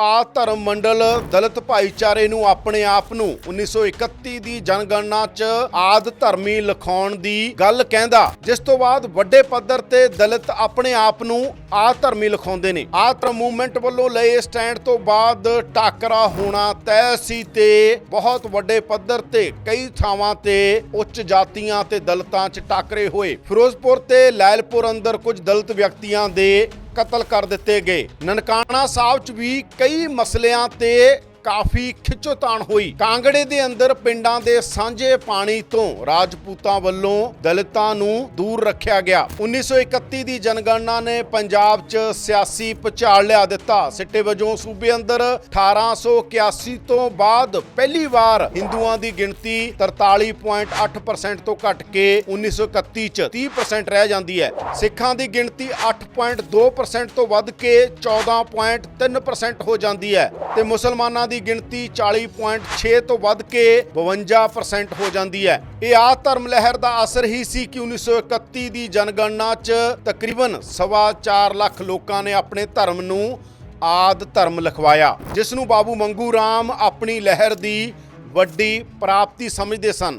ਆ ਧਰਮ ਮੰਡਲ ਦਲਿਤ ਭਾਈਚਾਰੇ ਨੂੰ ਆਪਣੇ ਆਪ ਨੂੰ 1931 ਦੀ ਜਨਗਣਨਾ 'ਚ ਆਦ ਧਰਮੀ ਲਿਖਾਉਣ ਦੀ ਗੱਲ ਕਹਿੰਦਾ। ਜਿਸ ਤੋਂ ਬਾਅਦ ਵੱਡੇ ਪੱਧਰ ਤੇ ਦਲਿਤ ਆਪਣੇ ਆਪ ਨੂੰ ਆ ਧਰਮੀ ਲਿਖਾਉਂਦੇ ਨੇ। ਆ ਧਰਮ ਮੂਵਮੈਂਟ ਵੱਲੋਂ ਲਏ ਸਟੈਂਡ ਤੋਂ ਬਾਅਦ ਟਾਕਰਾ ਹੋਣਾ ਤੈਅ ਸੀ ਤੇ ਬਹੁਤ ਵੱਡੇ ਪੱਧਰ ਤੇ ਕਈ ਥਾਵਾਂ ਤੇ ਉੱਚ ਜਾਤੀਆਂ ਤੇ ਦਲਿਤਾਂ 'ਚ ਟਾਕਰੇ ਹੋਏ। ਫਿਰੋਜ਼ਪੁਰ ਤੇ ਲੈਲਪੁਰ ਅੰਦਰ ਕੁਝ ਦਲਿਤ ਵਿਅਕਤੀਆਂ ਦੇ ਕਤਲ ਕਰ ਦਿੱਤੇ ਗਏ। ਨਨਕਾਣਾ ਸਾਹਿਬ 'ਚ ਵੀ ਕਈ ਮਸਲਿਆਂ ਤੇ ਕਾਫੀ ਖਿੱਚੋਤਾਣ ਹੋਈ। ਕਾਂਗੜੇ ਦੇ ਅੰਦਰ ਪਿੰਡਾਂ ਦੇ ਸਾਂਝੇ ਪਾਣੀ ਤੋਂ ਰਾਜਪੂਤਾਂ ਵੱਲੋਂ ਦਲਿਤਾਂ ਨੂੰ ਦੂਰ ਰੱਖਿਆ ਗਿਆ। 1931 ਦੀ ਜਨਗਣਨਾ ਨੇ ਪੰਜਾਬ 'ਚ ਸਿਆਸੀ ਭੁਚਾਲ ਲਿਆ ਦਿੱਤਾ। ਸਿੱਟੇ ਵਜੋਂ ਸੂਬੇ ਅੰਦਰ 1881 ਤੋਂ ਬਾਅਦ ਪਹਿਲੀ ਵਾਰ ਹਿੰਦੂਆਂ ਦੀ ਗਿਣਤੀ 43.8% ਤੋਂ ਘਟ ਕੇ 1931 'ਚ 30% ਰਹਿ ਜਾਂਦੀ ਹੈ। ਸਿੱਖਾਂ ਦੀ ਗਿਣਤੀ 8.2% ਤੋਂ ਵੱਧ ਕੇ 14.3% ਹੋ ਜਾਂਦੀ ਹੈ ਤੇ ਮੁਸਲਮਾਨਾਂ ਦੀ ਗਿਣਤੀ 40.6 ਤੋਂ ਵੱਧ ਕੇ 52% ਹੋ ਜਾਂਦੀ ਹੈ। ਇਹ ਆ ਧਰਮ ਲਹਿਰ ਦਾ ਅਸਰ ਹੀ ਸੀ ਕਿ 1931 ਦੀ ਜਨਗਣਨਾ 'ਚ ਤਕਰੀਬਨ ਸਵਾ ਚਾਰ ਲੱਖ ਲੋਕਾਂ ਨੇ ਆਪਣੇ ਧਰਮ ਨੂੰ ਆਦ ਧਰਮ ਲਿਖਵਾਇਆ, ਜਿਸ ਨੂੰ ਬਾਬੂ ਮੰਗੂ ਰਾਮ ਆਪਣੀ ਲਹਿਰ ਦੀ ਵੱਡੀ ਪ੍ਰਾਪਤੀ ਸਮਝਦੇ ਸਨ।